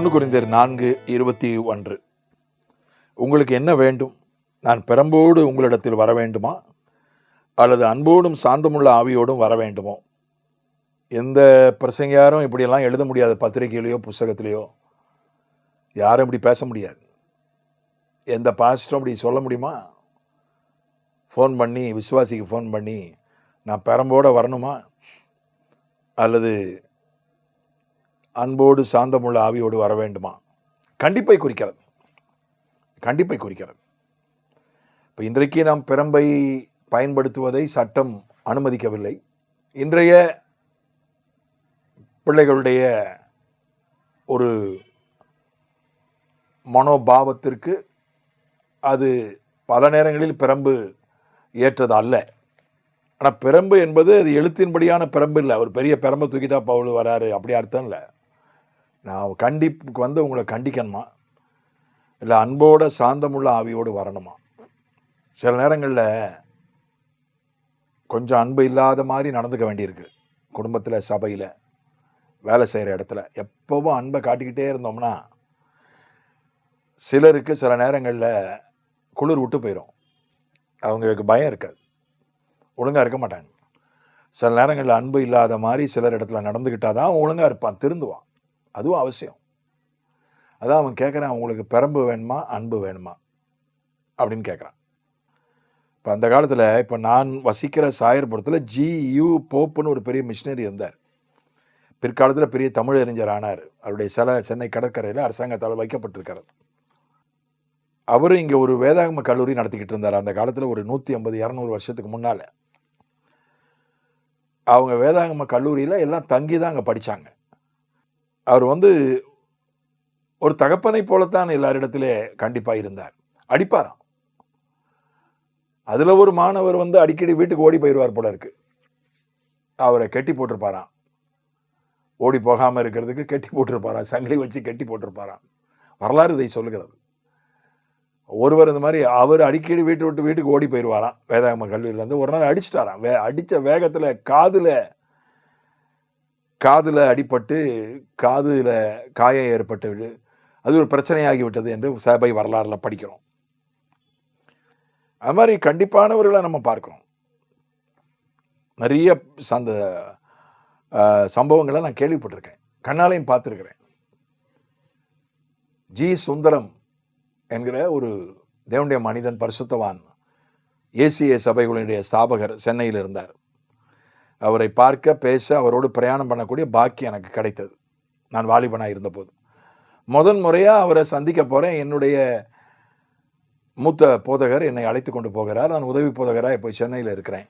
ஒன்று குறிந்தர் நான்கு இருபத்தி ஒன்று. உங்களுக்கு என்ன வேண்டும்? நான் பெரம்போடு உங்களிடத்தில் வர வேண்டுமா? அல்லது அன்போடும் சாந்தமுள்ள ஆவியோடும் வர வேண்டுமோ? எந்த பிரசங்கியாரும் இப்படியெல்லாம் எழுத முடியாது பத்திரிகையிலையோ புஸ்தகத்திலையோ யாரும் இப்படி பேச முடியாது. எந்த பாஸ்டரும் அப்படி சொல்ல முடியுமா? ஃபோன் பண்ணி விசுவாசிக்கு ஃபோன் பண்ணி நான் பெரம்போடு வரணுமா? அல்லது அன்போடு சாந்தமுள்ள ஆவியோடு வர வேண்டுமா? கண்டிப்பை குறிக்கிறது. கண்டிப்பை குறிக்கிறது. இப்போ இன்றைக்கு நாம் பெரம்பை பயன்படுத்துவதை சட்டம் அனுமதிக்கவில்லை. இன்றைய பிள்ளைகளுடைய ஒரு மனோபாவத்திற்கு அது பல நேரங்களில் பிரம்பு ஏற்றது அல்ல ஆனால் பிரம்பு என்பது அது எழுத்தின்படியான பிரம்பு இல்லை. ஒரு பெரிய பிரம்பை தூக்கிட்டா பவுல் வராரு. அப்படி அர்த்தம் இல்லை. நான் கண்டிப்புக்கு வந்து உங்களை கண்டிக்கணுமா? இல்லை அன்போட சாந்தமுள்ள ஆவியோடு வரணுமா? சில நேரங்களில் கொஞ்சம் அன்பு இல்லாத மாதிரி நடந்துக்க வேண்டியிருக்கு. குடும்பத்தில் சபையில் வேலை செய்கிற இடத்துல. எப்போவும் அன்பை காட்டிக்கிட்டே இருந்தோம்னா சிலருக்கு சில நேரங்களில் குளிர் விட்டு போயிடும் அவங்களுக்கு பயம் இருக்காது. ஒழுங்காக இருக்க மாட்டாங்க. சில நேரங்களில் அன்பு இல்லாத மாதிரி சிலர் இடத்துல நடந்துக்கிட்டால் தான் ஒழுங்காக இருப்பான் திருந்துவான். அதுவும் அவசியம். அதான் அவன் கேட்குறான் உங்களுக்கு பெரம்பு வேணுமா அன்பு வேணுமா? அப்படின்னு கேட்குறான் இப்போ அந்த காலத்தில் இப்போ நான் வசிக்கிற சாயர்புரத்தில் ஜியு போப்புன்னு ஒரு பெரிய மிஷினரி இருந்தார். பிற்காலத்தில் பெரிய தமிழ் அறிஞர் ஆனார். அவருடைய சில சென்னை கடற்கரையில் அரசாங்கத்தால் வைக்கப்பட்டிருக்கிறது. அவர் இங்கே ஒரு வேதாகம கல்லூரி நடத்திக்கிட்டு இருந்தார். அந்த காலத்தில் ஒரு நூற்றி ஐம்பது இரநூறு வருஷத்துக்கு முன்னால். அவங்க வேதாகம கல்லூரியில் எல்லாம் தங்கி தான் அங்கே படித்தாங்க அவர் வந்து ஒரு தகப்பனை போலத்தான் எல்லாரிடத்திலே கண்டிப்பாக இருந்தார். அடிப்பாராம். அதில் ஒரு மாணவர் வந்து அடிக்கடி வீட்டுக்கு ஓடி போயிடுவார் போல இருக்கு. அவரை கெட்டி போட்டிருப்பாராம். ஓடி போகாமல் இருக்கிறதுக்கு கெட்டி போட்டிருப்பாராம். சங்கிலி வச்சு கெட்டி போட்டிருப்பாராம். வரலாறு இதை சொல்லுகிறது. ஒருவர் இந்த மாதிரி அவர் அடிக்கடி வீட்டு விட்டு வீட்டுக்கு ஓடி போயிடுவாராம். வேதாகம கல்லூரியிலேருந்து ஒரு நாள் அடிச்சிட்டாராம். வே அடித்த வேகத்தில் காதில் காதில் அடிபட்டு காதில் காயம் ஏற்பட்டு அது ஒரு பிரச்சனையாகிவிட்டது என்று சபை வரலாறில் படிக்கிறோம். அது மாதிரி கண்டிப்பானவர்களை நம்ம பார்க்குறோம். நிறைய அந்த சம்பவங்களை நான் கேள்விப்பட்டிருக்கேன். கண்ணாலையும் பார்த்துருக்கிறேன். ஜி. சுந்தரம் என்கிற ஒரு தேவனுடைய மனிதன் பரிசுத்தவான் ஏசிய சபைகளுடைய ஸ்தாபகர் சென்னையில் இருந்தார். அவரை பார்க்க பேச அவரோடு பிரயாணம் பண்ணக்கூடிய பாக்கியம் எனக்கு கிடைத்தது. நான் வாலிபனாக இருந்தபோது. முதன் முறையாக அவரை சந்திக்க போகிறேன் என்னுடைய மூத்த போதகர் என்னை அழைத்து கொண்டு போகிறார். நான் உதவி போதகராக இப்போ சென்னையில் இருக்கிறேன்.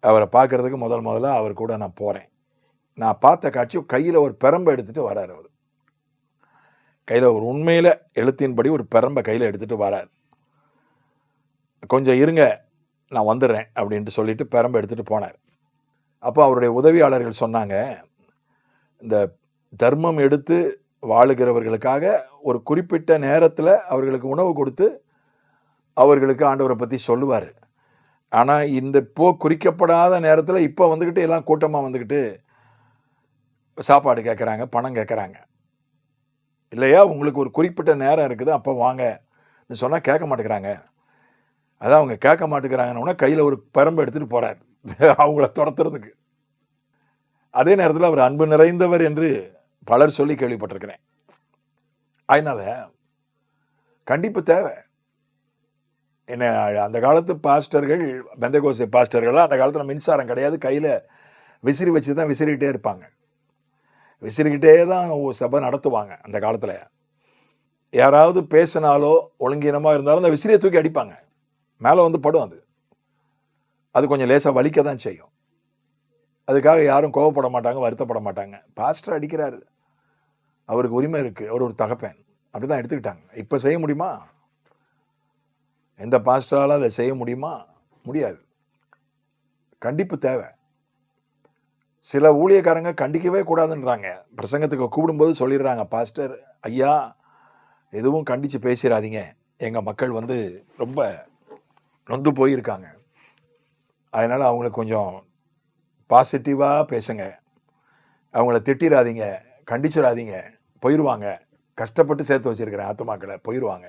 அவரை பார்க்கறதுக்கு முதல் முதல்ல அவர் கூட நான் போகிறேன் நான் பார்த்த காட்சி கையில் ஒரு பெரம்பை எடுத்துகிட்டு வரார் அவர். கையில் ஒரு உண்மையில் எழுத்தின்படி ஒரு பெரம்பை கையில் எடுத்துகிட்டு வரார். கொஞ்சம் இருங்க. நான் வந்துடுறேன் அப்படின்ட்டு சொல்லிட்டு பெரம்பு எடுத்துகிட்டு போனார். அப்போ அவருடைய உதவியாளர்கள் சொன்னாங்க இந்த தர்மம் எடுத்து வாழுகிறவர்களுக்காக ஒரு குறிப்பிட்ட நேரத்தில் அவர்களுக்கு உணவு கொடுத்து அவர்களுக்கு ஆண்டவரை பற்றி சொல்லுவார். ஆனால் இந்த இப்போ குறிக்கப்படாத நேரத்தில் இப்போ வந்துக்கிட்டு எல்லாம் கூட்டமாக வந்துக்கிட்டு சாப்பாடு கேட்குறாங்க பணம் கேட்குறாங்க இல்லையா? உங்களுக்கு ஒரு குறிப்பிட்ட நேரம் இருக்குது அப்போ வாங்க. சொன்னால் கேட்க மாட்டேங்கிறாங்க. அதான் அவங்க கேட்க மாட்டேங்கிறாங்கன்னா கையில் ஒரு பரம்பு எடுத்துகிட்டு போகிறார் அவங்கள துரத்துறதுக்கு. அதே நேரத்தில் அவர் அன்பு நிறைந்தவர் என்று பலர் சொல்லி கேள்விப்பட்டிருக்கிறேன். அதனால் கண்டிப்பு தேவை. என்ன அந்த காலத்து பாஸ்டர்கள் பெந்தகோசை பாஸ்டர்கள்லாம் அந்த காலத்தில் மின்சாரம் கிடையாது. கையில் விசிறி வச்சு தான் விசிறிக்கிட்டே இருப்பாங்க. விசிறிக்கிட்டே தான் ஒரு சபை நடத்துவாங்க அந்த காலத்தில். யாராவது பேசினாலோ ஒழுங்கீனமாக இருந்தாலும் அந்த விசிறியை தூக்கி அடிப்பாங்க. மேலே வந்து படும் அது. அது கொஞ்சம் லேசாக வலிக்க தான் செய்யும். அதுக்காக யாரும் கோவப்பட மாட்டாங்க வருத்தப்பட மாட்டாங்க. பாஸ்டர் அடிக்கிறாரு. அவருக்கு உரிமை இருக்குது அவர் ஒரு தகப்பேன். அப்படி தான் எடுத்துக்கிட்டாங்க. இப்போ செய்ய முடியுமா? எந்த பாஸ்டரால் அதை செய்ய முடியுமா? முடியாது. கண்டிப்பு தேவை. சில ஊழியக்காரங்க கண்டிக்கவே கூடாதுன்றாங்க. பிரசங்கத்துக்கு கூப்பிடும்போது சொல்லிடுறாங்க பாஸ்டர் ஐயா எதுவும் கண்டித்து பேசிடாதீங்க. எங்கள் மக்கள் வந்து ரொம்ப நொந்து போயிருக்காங்க. அதனால் அவங்களுக்கு கொஞ்சம் பாசிட்டிவாக பேசுங்க. அவங்கள திட்டிடாதீங்க கண்டிச்சிடாதீங்க போயிடுவாங்க கஷ்டப்பட்டு சேர்த்து வச்சுருக்கிறேன் ஆத்துமாக்களை போயிடுவாங்க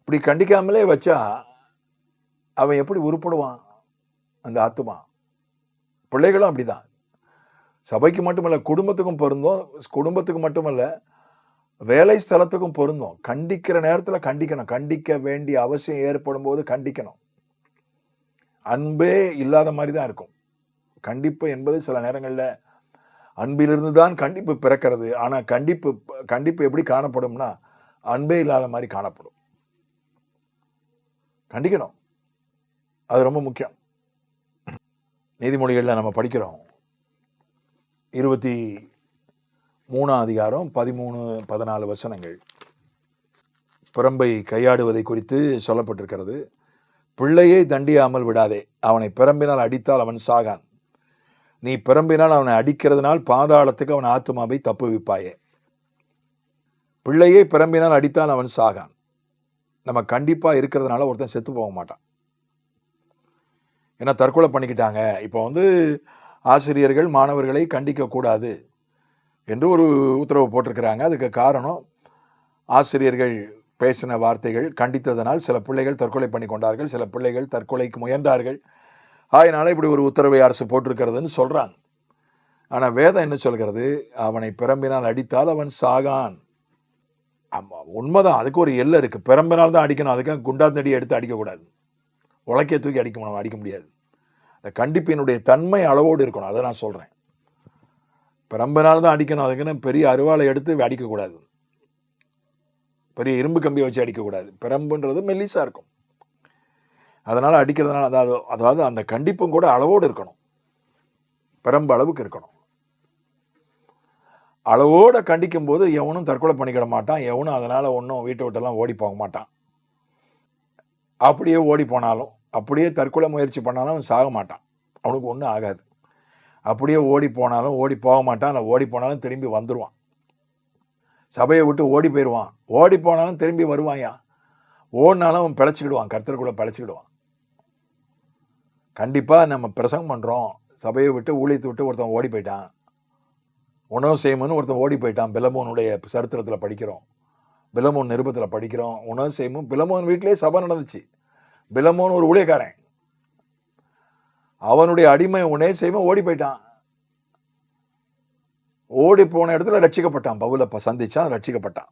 இப்படி கண்டிக்காமலே வச்சா அவன் எப்படி உருப்படுவான்? அந்த ஆத்துமா. பிள்ளைகளும் அப்படிதான். சபைக்கு மட்டுமல்ல குடும்பத்துக்கும் பொருந்தும். குடும்பத்துக்கு மட்டுமல்ல வேலை ஸ்தலத்துக்கும் பொருந்தும். கண்டிக்கிற நேரத்தில் கண்டிக்கணும். கண்டிக்க வேண்டிய அவசியம் ஏற்படும் போது கண்டிக்கணும். அன்பே இல்லாத மாதிரி தான் இருக்கும். கண்டிப்பு என்பது சில நேரங்களில் அன்பிலிருந்து தான் கண்டிப்பு பிறக்கிறது. ஆனால் கண்டிப்பு கண்டிப்பு எப்படி காணப்படும்னா அன்பே இல்லாத மாதிரி காணப்படும். கண்டிக்கணும். அது ரொம்ப முக்கியம். நீதிமொழிகளில் நம்ம படிக்கிறோம். இருபத்தி மூணாம் அதிகாரம் பதிமூணு பதினாலு வசனங்கள். பிறம்பை கையாடுவதை குறித்து சொல்லப்பட்டிருக்கிறது. பிள்ளையை தண்டியாமல் விடாதே. அவனை பிறம்பினால் அடித்தால் அவன் சாகான். நீ பிறம்பினால் அவனை அடிக்கிறதுனால் பாதாளத்துக்கு அவன் ஆத்துமாவை தப்புவிப்பாயே. பிள்ளையை பிறம்பினால் அடித்தால் அவன் சாகான். நம்ம கண்டிப்பாக இருக்கிறதுனால ஒருத்தன் செத்து போக மாட்டான். ஏன்னா தற்கொலை பண்ணிக்கிட்டாங்க. இப்போ வந்து ஆசிரியர்கள் மாணவர்களை கண்டிக்கக்கூடாது. என்று ஒரு உத்தரவு போட்டிருக்கிறாங்க. அதுக்கு காரணம் ஆசிரியர்கள் பேசின வார்த்தைகள் கண்டித்ததனால் சில பிள்ளைகள் தற்கொலை பண்ணி கொண்டார்கள் சில பிள்ளைகள் தற்கொலைக்கு முயன்றார்கள். அதனால் இப்படி ஒரு உத்தரவை அரசு போட்டிருக்கிறதுன்னு சொல்கிறாங்க ஆனால் வேதம் என்ன சொல்கிறது? அவனை பிறம்பினால் அடித்தால் அவன் சாகான். ஆமாம் உண்மைதான். அதுக்கு ஒரு எல்லை இருக்குது பிறம்பினால் தான் அடிக்கணும். அதுக்காக குண்டாந்தடியை எடுத்து அடிக்கக்கூடாது. உலக்கைய தூக்கி அடிக்க முடியும் அடிக்க முடியாது. அந்த கண்டிப்பினுடைய தன்மை அளவோடு இருக்கணும். அதை நான் சொல்கிறேன் பிறம்பினால் தான் அடிக்கணும். அதுக்குன்னு பெரிய அருவாளை எடுத்து அடிக்கக்கூடாது. பெரிய இரும்பு கம்பியை வச்சு அடிக்கக்கூடாது. பிரம்புன்றது மெல்லிசாக இருக்கும். அதனால் அடிக்கிறதுனால அதாவது அதாவது அந்த கண்டிப்பும் கூட அளவோடு இருக்கணும். பிரம்பு அளவுக்கு இருக்கணும். அளவோடு கண்டிக்கும் போது எவனும் தற்கொலை பண்ணிக்கிட மாட்டான். எவனும் அதனால் ஒன்றும் வீட்டை விட்டெல்லாம் ஓடி போக மாட்டான். அப்படியே ஓடி போனாலும் அப்படியே தற்கொலை முயற்சி பண்ணாலும் சாக மாட்டான். அவனுக்கு ஒன்றும் ஆகாது. அப்படியே ஓடி போனாலும் ஓடி போக மாட்டான் இல்லை ஓடி போனாலும் திரும்பி வந்துடுவான் சபையை விட்டு ஓடி போயிடுவான் ஓடி போனாலும் திரும்பி வருவான்யா ஓடினாலும் அவன் பிழைச்சிக்கிடுவான் கர்த்தருக்குள்ளே பிழைச்சிக்கிடுவான். கண்டிப்பாக நம்ம பிரசங்கம் பண்ணுறோம் சபையை விட்டு ஊழியத்தை விட்டு ஒருத்தன் ஓடி போயிட்டான். உணவு செய்யணும்னு ஒருத்தன் ஓடி போயிட்டான். பிலமோனுடைய சரித்திரத்தில் படிக்கிறோம். பிலமோன் நிருபத்தில் படிக்கிறோம். உணவு செய்யணும் பிலமோன் வீட்டிலே சபை நடந்துச்சு. பிலமோன் ஒரு ஊழியக்காரன். அவனுடைய அடிமை உனே செய்வன் ஓடி போயிட்டான். ஓடி போன இடத்துல ரட்சிக்கப்பட்டான். பவுலை சந்திச்சான் ரட்சிக்கப்பட்டான்.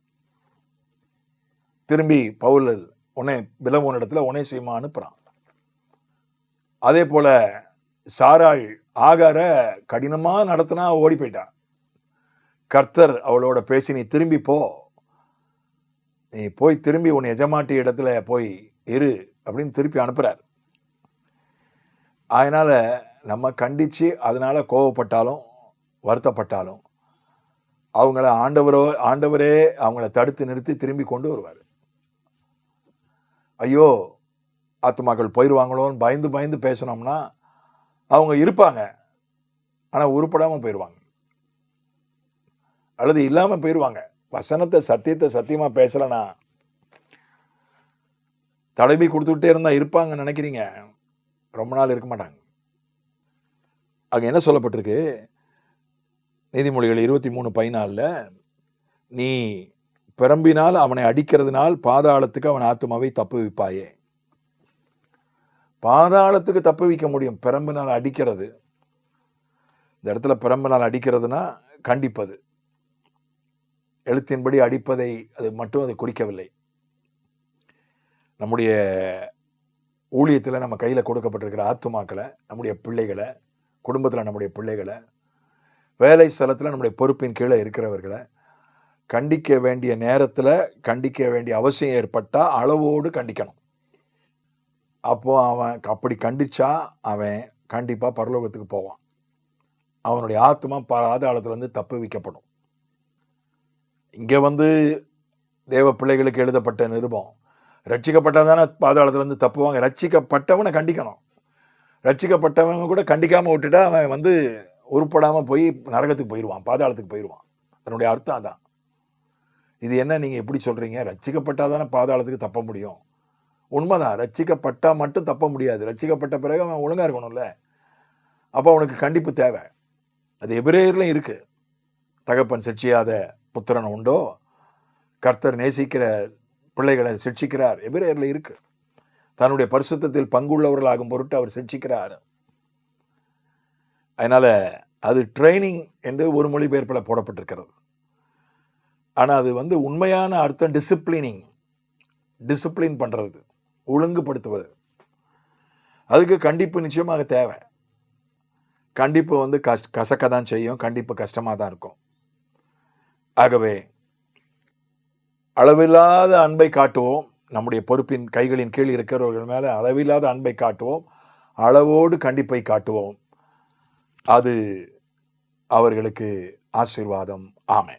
திரும்பி பவுல் உனே பிலமோன் இடத்துல உனே செய்யுமா அனுப்புறான். அதே போல சாராள் ஆகார கடினமாக நடத்தினா ஓடி போயிட்டான். கர்த்தர் அவளோட பேசி நீ திரும்பி போ. நீ போய் திரும்பி உன் எஜமாட்டி இடத்துல போய் இரு அப்படின்னு திருப்பி அனுப்புறார். அதனால் நம்ம கண்டித்து அதனால் கோவப்பட்டாலும் வருத்தப்பட்டாலும் அவங்கள ஆண்டவரோ ஆண்டவரே அவங்கள தடுத்து நிறுத்தி திரும்பி கொண்டு வருவார். ஐயோ ஆத்மாக்கள் போயிடுவாங்களோன்னு பயந்து பயந்து பேசினோம்னா அவங்க இருப்பாங்க. ஆனால் உருப்படாமல் போயிடுவாங்க அல்லது இல்லாமல் போயிடுவாங்க வசனத்தை சத்தியத்தை சத்தியமாக பேசலைன்னா தடவி கொடுத்துக்கிட்டே இருந்தால் இருப்பாங்கன்னு நினைக்கிறீங்க. ரொம்ப நாள் இருக்க மாட்டாங்க. அங்கே என்ன சொல்லப்பட்டிருக்கு? நீதிமொழிகள் இருபத்தி மூணு பதினாலில் நீ பிறம்பினால் அவனை அடிக்கிறதுனால் பாதாளத்துக்கு அவன் ஆத்மாவை தப்பு வைப்பாயே. பாதாளத்துக்கு தப்பு வைக்க முடியும். பிறம்பினால் அடிக்கிறது. இந்த இடத்துல பிறம்பினால் அடிக்கிறதுனா கண்டிப்பது. எழுத்தின்படி அடிப்பதை அது மட்டும் அது குறிக்கவில்லை. நம்முடைய ஊழியத்தில் நம்ம கையில் கொடுக்கப்பட்டிருக்கிற ஆத்துமாக்களை நம்முடைய பிள்ளைகளை குடும்பத்தில் நம்முடைய பிள்ளைகளை வேலை ஸ்தலத்தில் நம்முடைய பொறுப்பின் கீழே இருக்கிறவர்களை கண்டிக்க வேண்டிய நேரத்தில் கண்டிக்க வேண்டிய அவசியம் ஏற்பட்டால் அளவோடு கண்டிக்கணும். அப்போ அவன் அப்படி கண்டிச்சா அவன் கண்டிப்பாக பரலோகத்துக்கு போவான். அவனுடைய ஆத்மா பாதாளத்துலேருந்து தப்பு வைக்கப்படும். இங்கே வந்து தேவ பிள்ளைகளுக்கு எழுதப்பட்ட நிருபம் ரட்சிக்கப்பட்டதானே பாதாளத்துலேருந்து தப்புவாங்க. ரட்சிக்கப்பட்டவனை கண்டிக்கணும். ரட்சிக்கப்பட்டவங்க கூட கண்டிக்காமல் விட்டுட்டா அவன் வந்து உருப்படாமல் போய் நரகத்துக்கு போயிடுவான் பாதாளத்துக்கு போயிடுவான் அதனுடைய அர்த்தம் அதான். இது என்ன நீங்கள் எப்படி சொல்கிறீங்க ரட்சிக்கப்பட்டால் தானே பாதாளத்துக்கு தப்ப முடியும். உண்மைதான். ரட்சிக்கப்பட்டால் மட்டும் தப்ப முடியாது. ரட்சிக்கப்பட்ட பிறகு அவன் ஒழுங்காக இருக்கணும்ல. அப்போ அவனுக்கு கண்டிப்பு தேவை. அது எபிரேயர்லையும் இருக்குது தகப்பன் சிட்சியாத புத்திரன் உண்டோ? கர்த்தர் நேசிக்கிற பிள்ளைகளை சிட்சிக்கிறார். எபிரேயரில் இருக்கு. தன்னுடைய பரிசுத்தத்தில் பங்குள்ளவர்களாகும் பொருட்டு அவர் சிட்சிக்கிறார். அதனால் அது ட்ரைனிங் என்று ஒரு மொழிபெயர்ப்பில் போடப்பட்டிருக்கிறது. ஆனால் அது வந்து உண்மையான அர்த்தம் டிசிப்ளினிங். டிசிப்ளின் பண்ணுறது ஒழுங்குபடுத்துவது. அதுக்கு கண்டிப்பு நிச்சயமாக தேவை. கண்டிப்பு வந்து கஷ் கசக்க தான் செய்யும். கண்டிப்பு கஷ்டமாக தான் இருக்கும். ஆகவே அளவில்லாத அன்பை காட்டுவோம். நம்முடைய பொறுப்பின் கைகளின் கீழ் இருக்கிறவர்கள் மேலே அளவில்லாத அன்பை காட்டுவோம். அளவோடு கண்டிப்பை காட்டுவோம். அது அவர்களுக்கு ஆசீர்வாதம். ஆமை